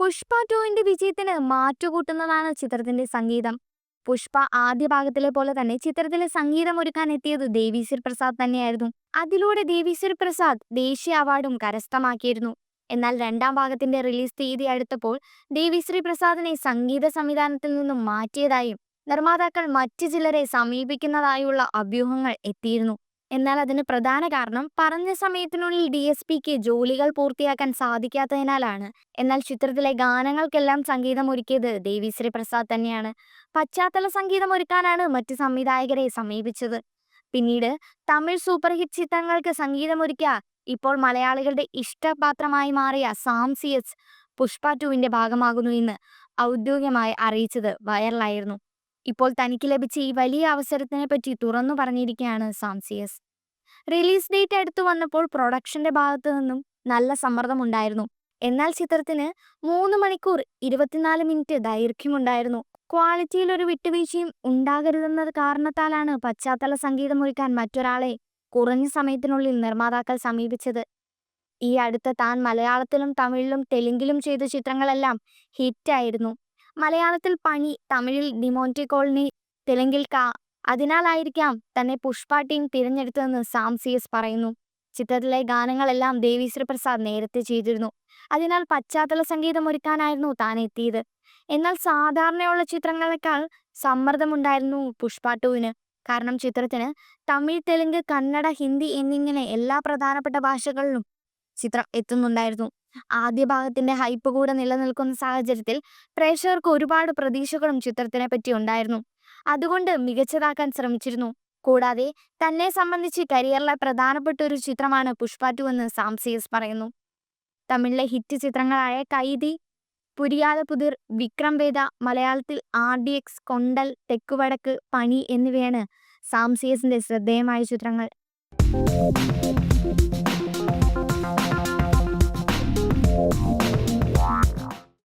പുഷ്പ ടുവിന്റെ വിജയത്തിന് മാറ്റുകൂട്ടുന്നതാണ് ചിത്രത്തിന്റെ സംഗീതം. പുഷ്പ ആദ്യ ഭാഗത്തിലെ പോലെ തന്നെ ചിത്രത്തിലെ സംഗീതം ഒരുക്കാൻ എത്തിയത് ദേവീശ്വർ പ്രസാദ് തന്നെയായിരുന്നു. അതിലൂടെ ദേവീശ്വർ പ്രസാദ് ദേശീയ അവാർഡും കരസ്ഥമാക്കിയിരുന്നു. എന്നാൽ രണ്ടാം ഭാഗത്തിന്റെ റിലീസ് തീയതി അടുത്തപ്പോൾ ദേവിശ്രീ പ്രസാദിനെ സംഗീത സംവിധാനത്തിൽ നിന്നും മാറ്റിയതായും നിർമ്മാതാക്കൾ മറ്റു ചിലരെ സമീപിക്കുന്നതായുള്ള അഭ്യൂഹങ്ങൾ എത്തിയിരുന്നു. എന്നാൽ അതിന് പ്രധാന കാരണം പറഞ്ഞ സമയത്തിനുള്ളിൽ ഡി എസ് പിക്ക് ജോലികൾ പൂർത്തിയാക്കാൻ സാധിക്കാത്തതിനാലാണ്. എന്നാൽ ചിത്രത്തിലെ ഗാനങ്ങൾക്കെല്ലാം സംഗീതം ഒരുക്കിയത് ദേവീശ്രീ പ്രസാദ് തന്നെയാണ്. പശ്ചാത്തല സംഗീതം ഒരുക്കാനാണ് മറ്റ് സംവിധായകരെ സമീപിച്ചത്. പിന്നീട് തമിഴ് സൂപ്പർ ഹിറ്റ് ചിത്രങ്ങൾക്ക് സംഗീതമൊരുക്കിയ ഇപ്പോൾ മലയാളികളുടെ ഇഷ്ടപാത്രമായി മാറിയ സാം സി എസ് പുഷ്പ ടുവിന്റെ ഭാഗമാകുന്നു എന്ന് ഔദ്യോഗികമായി അറിയിച്ചത് വൈറലായിരുന്നു. ഇപ്പോൾ തനിക്ക് ലഭിച്ച ഈ വലിയ അവസരത്തിനെ പറ്റി തുറന്നു പറഞ്ഞിരിക്കുകയാണ് സാംസിയസ്. റിലീസ് ഡേറ്റ് അടുത്തു വന്നപ്പോൾ പ്രൊഡക്ഷന്റെ ഭാഗത്തു നിന്നും നല്ല സമ്മർദ്ദമുണ്ടായിരുന്നു എന്നാൽ ചിത്രത്തിന് മൂന്ന് മണിക്കൂർ ഇരുപത്തിനാല് മിനിറ്റ് ദൈർഘ്യമുണ്ടായിരുന്നു. ക്വാളിറ്റിയിൽ ഒരു വിട്ടുവീഴ്ചയും ഉണ്ടാകരുതെന്ന കാരണത്താലാണ് പശ്ചാത്തല സംഗീതമൊരുക്കാൻ മറ്റൊരാളെ കുറഞ്ഞ സമയത്തിനുള്ളിൽ നിർമ്മാതാക്കൾ സമീപിച്ചത്. ഈ അടുത്ത താൻ മലയാളത്തിലും തമിഴിലും തെലുങ്കിലും ചെയ്ത ചിത്രങ്ങളെല്ലാം ഹിറ്റായിരുന്നു. മലയാളത്തിൽ പണി തമിഴിൽ ഡിമോണ്ടി കോളനി തെലുങ്കിൽ കാ അതിനാലായിരിക്കാം തന്നെ പുഷ്പ ടീം തിരഞ്ഞെടുത്തതെന്ന് സാം സി എസ് പറയുന്നു. ചിത്രത്തിലെ ഗാനങ്ങളെല്ലാം ദേവിശ്രീ പ്രസാദ് നേരത്തെ ചെയ്തിരുന്നു. അതിനാൽ പശ്ചാത്തല സംഗീതം ഒരുക്കാനായിരുന്നു താൻ എത്തിയത്. എന്നാൽ സാധാരണയുള്ള ചിത്രങ്ങളെക്കാൾ സമ്മർദ്ദമുണ്ടായിരുന്നു പുഷ്പ ടുവിന്. കാരണം ചിത്രത്തിന് തമിഴ് തെലുങ്ക് കന്നഡ ഹിന്ദി എന്നിങ്ങനെ എല്ലാ പ്രധാനപ്പെട്ട ഭാഷകളിലും ചിത്രം എത്തുന്നുണ്ടായിരുന്നു. ആദ്യ ഭാഗത്തിന്റെ ഹൈപ്പ് കൂടെ നിലനിൽക്കുന്ന സാഹചര്യത്തിൽ പ്രേക്ഷകർക്ക് ഒരുപാട് പ്രതീക്ഷകളും ചിത്രത്തിനെ പറ്റി ഉണ്ടായിരുന്നു. അതുകൊണ്ട് മികച്ചതാക്കാൻ ശ്രമിച്ചിരുന്നു. കൂടാതെ തന്നെ സംബന്ധിച്ച് കരിയറിലെ പ്രധാനപ്പെട്ട ഒരു ചിത്രമാണ് പുഷ്പ ടു എന്ന് സാംസിയസ് പറയുന്നു. തമിഴിലെ ഹിറ്റ് ചിത്രങ്ങളായ കൈതി പുരിയാത പുതിർ വിക്രം വേദ മലയാളത്തിൽ R D X Kondal Thekkuvadakku Pani എന്നിവയാണ് സാംസിയസിന്റെ ശ്രദ്ധേയമായ ചിത്രങ്ങൾ.